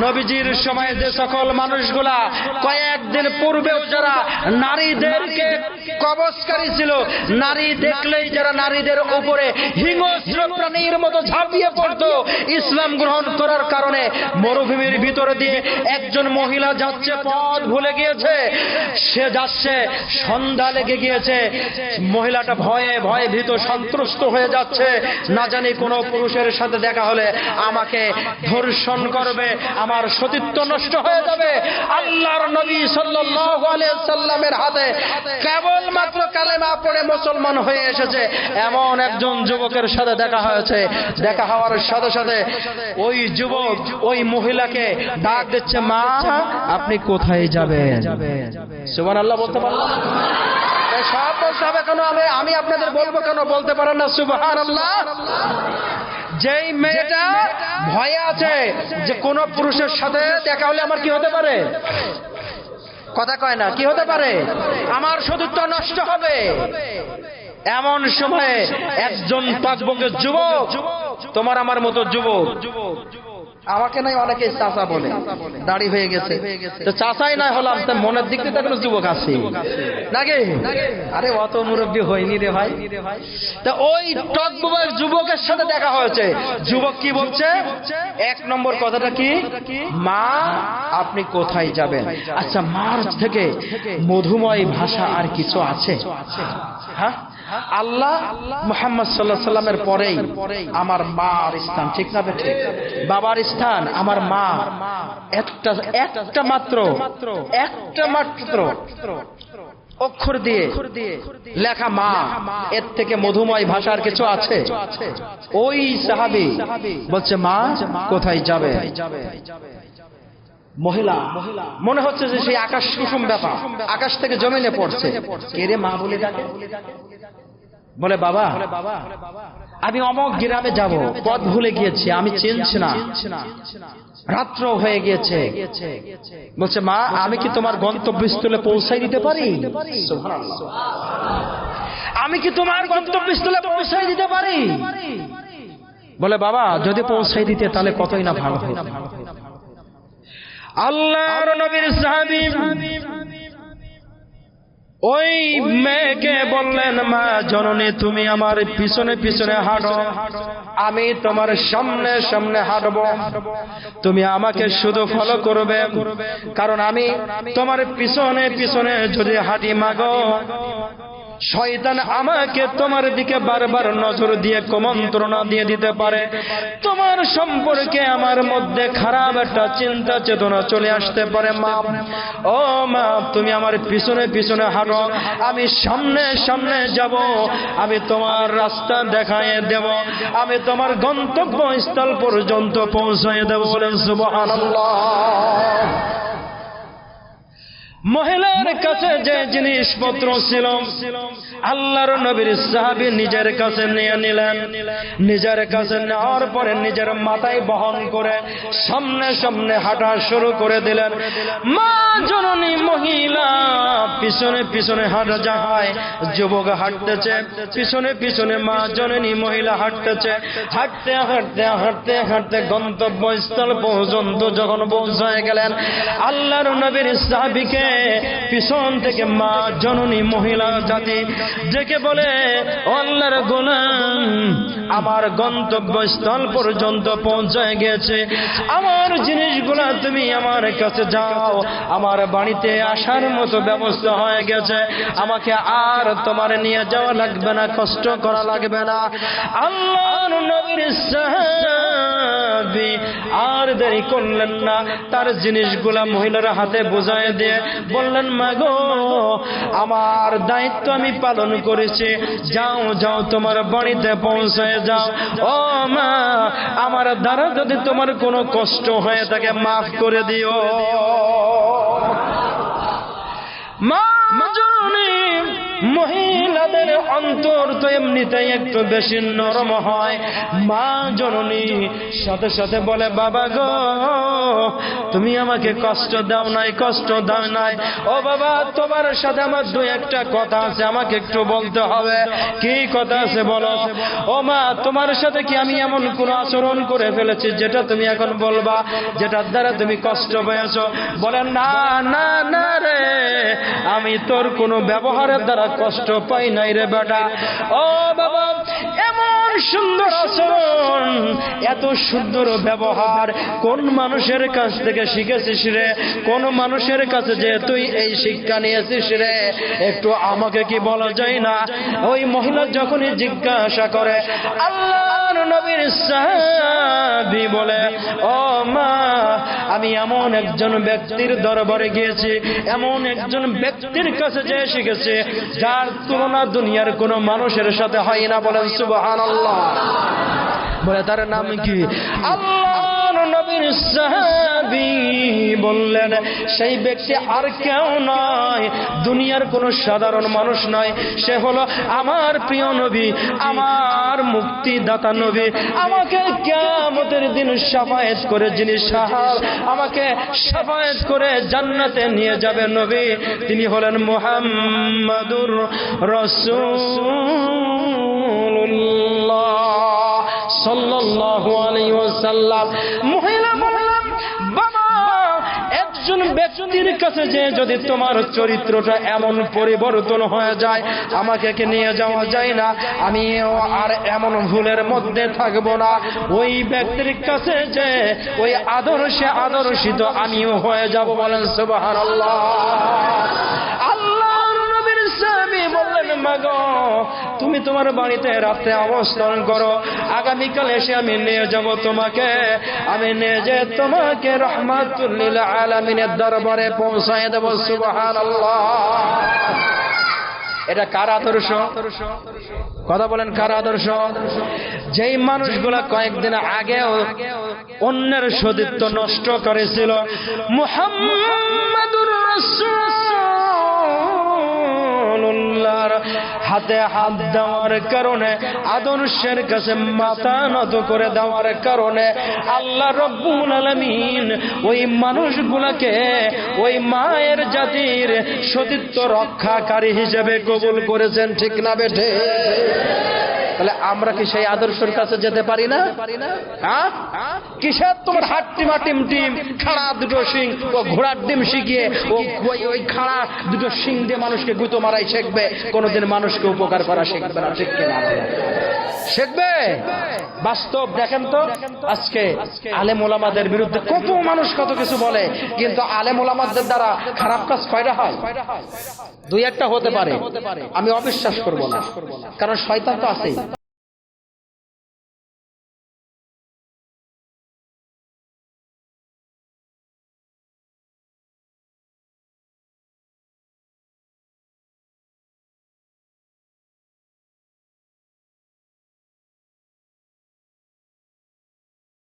নবীজির সময় যে সকল মানুষগুলা কয়েকদিন পূর্বেও যারা নারীদেরকে কবচকারী ছিল, নারী দেখলেই যারা নারীদের উপরে হিংস্র প্রাণীর মতো ঝাঁপিয়ে পড়তো, ইসলাম গ্রহণ করার কারণে মরুভূমির ভিতরে দিয়ে একজন মহিলা যাচ্ছে, পথ ভুলে গিয়েছে, সে যাচ্ছে, সন্ধ্যা লেগে গিয়েছে, মহিলাটা ভয়ে ভয়ে ভীত সন্ত্রস্ত হয়ে যাচ্ছে, না জানি কোনো পুরুষের সাথে দেখা হলে আমাকে ধর্ষণ করবে আমার সতীত্ব নষ্ট হয়ে যাবে। আল্লাহর নবী সাল্লামের হাতে কেবলমাত্র কালেমা পড়ে মুসলমান হয়ে এসেছে। এমন একজন যুবকের সাথে দেখা হয়েছে। দেখা হওয়ার সাথে সাথে ওই যুবক ওই মহিলাকে ডাক দিচ্ছে, মা, আপনি কোথায় যাবেন? সুবহানাল্লাহ বলতে পারলাম সব বলতে হবে কেন? আমি আপনাদের বলব কেন? বলতে পারেন না, সুবহানাল্লাহ। যেই মেয়েটা ভয়ে আছে যে কোন পুরুষের সাথে দেখা হলে আমার কি হতে পারে? কথা কয় না, কি হতে পারে? আমার সতীত্ব নষ্ট হবে। এমন সময়ে একজন পাঁচ বঙ্গের যুবক, তোমার আমার মতো যুবক আমাকে নাই অনেকে চাচা বলে। দাড়ি হয়ে গেছে। তো চাচাই নাই হলাম, তা মনের দিক থেকে কোনো যুবক আছে। নাকি? আরে, অত মুরব্বী হয়নি রে ভাই। তা ওই টক বুবের যুবকের সাথে দেখা হয়েছে। যুবক কি বলছে? এক নম্বর কথাটা কি? মা, আপনি কোথায় যাবেন? আচ্ছা মার থেকে মধুময় ভাষা আর কিছু আছে? হ্যাঁ? আল্লাহ মুহাম্মদ সাল্লাহ সাল্লামের পরেই আমার মার স্থান, ঠিক না বাবার স্থান, আমার মা। একটা একটা মাত্র একটা মাত্র অক্ষর দিয়ে লেখা মা। এর থেকে মধুময় ভাষার কিছু আছে? ওই সাহাবি বলছে, মা, কোথায় যাবে? মহিলা, মনে হচ্ছে যে সেই আকাশ কুসুম ব্যাপার। আকাশ থেকে জমিনে পড়ছে। কে রে মা বলে ডাকে? বলে, বাবা, আমি অমক গ্রামে যাব। পথ ভুলে গিয়েছি, আমি চিনছি না। রাত্র হয়ে গিয়েছে। বলছে, মা, আমি কি তোমার গন্তব্যস্থলে পৌঁছাই দিতে পারি? আমি কি তোমার গন্তব্যস্থলে পৌঁছাই দিতে পারি? বলে, বাবা, যদি পৌঁছাই দিতে, তাহলে কতই না ভালো হতো আল্লাহর নবীর সাহাবী ওই মেয়েকে বললেন মা জননী তুমি আমার পিছনে পিছনে হাঁটো। আমি তোমার সামনে সামনে হাঁটব। তুমি আমাকে শুধু ফলো করবে। কারণ আমি তোমার পিছনে পিছনে যদি হাঁটি মাগো শয়তান আমাকে তোমার দিকে বারবার নজর দিয়ে, কুমন্ত্রণা দিয়ে দিতে পারে। তোমার সম্পর্কে আমার মধ্যে খারাপ একটা চিন্তা চেতনা চলে আসতে পারে মা ও মা তুমি আমার পিছনে পিছনে হাঁটো। আমি সামনে সামনে যাব। আমি তোমার রাস্তা দেখায় দেব। আমি তোমার গন্তব্য স্থল পর্যন্ত পৌঁছায় দেব বলেন, সুবহানাল্লাহ। মহিলার কাছে যে জিনিসপত্র ছিল, আল্লাহর নবীর সাহাবি নিজের কাছে নিয়ে নিলেন। নিজের কাছে নেওয়ার পরে নিজের মাথায় বহন করে সামনে সামনে হাঁটা শুরু করে দিলেন। মা জননী মহিলা, পিছনে পিছনে হাঁটা যায় যুবক হাঁটতেছে, পিছনে পিছনে মা জননী মহিলা হাঁটতেছে। হাঁটতে হাঁটতে হাঁটতে হাঁটতে গন্তব্যস্থল পর্যন্ত যখন পৌঁছায় গেলেন, আল্লাহর নবীর সাহাবিকে পিছন থেকে মা জননী মহিলা জাতি ডেকে বলে "ও আল্লাহর গোলাম, আমার গন্তব্যস্থল পর্যন্ত পৌঁছায় গেছে। আমার জিনিসগুলা তুমি আমার কাছে যাও। আমার বাড়িতে আসার মতো ব্যবস্থা হয়ে গেছে। আমাকে আর তোমার নিয়ে যাওয়া লাগবে না, কষ্ট করা লাগবে না। আল্লাহর নবীর আর দেরি করলেন না। তার জিনিসগুলা মহিলার হাতে বোঝায় দিয়ে বললেন মাগো আমার দায়িত্ব আমি পালন করেছি যাও যাও তোমার বাড়িতে পৌঁছায় যাও ও মা আমার দ্বারা যদি তোমার কোনো কষ্ট হয়ে থাকে মাফ করে দিও মা মহিলা অন্তর তো এমনিতেই একটু বেশি নরম হয়। মা জননী সাথে সাথে বলে, বাবা গো, তুমি আমাকে কষ্ট দাও নাই, কষ্ট দাও নাই। ও বাবা, তোমার সাথে আমার দু একটা কথা আছে, আমাকে একটু বলতে হবে। কি কথা আছে বলো? ও মা, তোমার সাথে কি আমি এমন কোন আচরণ করে ফেলেছি যেটা তুমি এখন বলবা, যেটার দ্বারা তুমি কষ্ট পেয়েছ? বলে, না না না রে, আমি তোর কোনো ব্যবহারের দ্বারা কষ্ট পাই নাই রে বেটা ও বাবা, এমন সুন্দর আচরণ, এত সুন্দর ব্যবহার। কোন মানুষের কাছ থেকে শিখেছিস রে? কোন মানুষের কাছে যে তুই এই শিক্ষা নিয়েছিস রে? একটু আমাকে কি বলা যায় না? ওই মহিলা যখনই জিজ্ঞাসা করে, আল্লাহ নবীর সাহাবি বলে ও মা আমি এমন একজন ব্যক্তির দরবারে গিয়েছি এমন একজন ব্যক্তির কাছে যে শিখেছে যার তুলনা দুনিয়ার কোনো মানুষের সাথে হয় না বলেন সুবহানাল্লাহ। বলে তার নাম কি? আল্লাহ নবীর সাহাবী বললেন, সেই ব্যক্তি আর কেউ নয়, দুনিয়ার কোনো সাধারণ মানুষ নয়। সে হলো আমার প্রিয় নবী, আমার মুক্তিদাতা নবী। আমাকে কিয়ামতের দিন সাফায়েত করে যিনি সাহাব, আমাকে সাফায়েত করে জান্নাতে নিয়ে যাবে নবী। তিনি হলেন মুহাম্মাদুর রাসূলুল্লাহ। একজন ব্যক্তির কাছে যে যদি তোমার চরিত্রটা এমন পরিবর্তন হয়ে যায়, আমাকে নিয়ে যাওয়া যায় না? আমি আর এমন ভুলের মধ্যে থাকব না। ওই ব্যক্তির কাছে যে ওই আদর্শে আদর্শিত আমিও হয়ে যাব বলেন সাহাবী বললেন মাগো, তুমি তোমার বাড়িতে রাত্রে অবস্থান করো। আগামীকাল এসে আমি নিয়ে যাব তোমাকে। আমি নিয়ে যে তোমাকে রহমাতুল্লিল আলামিনের দরবারে পৌঁছায় দেব, সুবহানাল্লাহ। এটা কার আদর্শ? কথা বলেন, কার আদর্শ? যেই মানুষগুলা কয়েকদিন আগেও অন্যের সতীত্ব নষ্ট করেছিল, মুহাম্মাদুর রাসূলুল্লাহর হাতে হাত দেওয়ার কারণে আদর্শের কাছে মাথা নত করে দেওয়ার কারণে আল্লাহ রব্বুল আলমিন ওই মানুষগুলাকে ওই মায়ের জাতির সতীত্ব রক্ষাকারী হিসেবে কবুল করেছেন, ঠিক না বেঠে? তাহলে আমরা কি সেই আদর্শের কাছে যেতে পারি না? হ্যাঁ? কিসের তোমার হাট টিমা টিম খাড়া দুটো শিং, ও ঘোড়ার ডিম শিখিয়ে, ও ওই খাড়া দুটো শিং দিয়ে মানুষকে গুতো মারাই শিখবে, কোনোদিন মানুষকে উপকার করা শিখবে না, ঠিক কিনা? শিখবে? বাস্তব, দেখেন তো, আজকে আলেম ওলামাদের বিরুদ্ধে কত মানুষ কত কিছু বলে, কিন্তু আলেম ওলামাদের দ্বারা খারাপ কাজ কয়টা হয়? দুই একটা হতে পারে, আমি অবিশ্বাস করব না, কারণ শয়তান তো আছেই।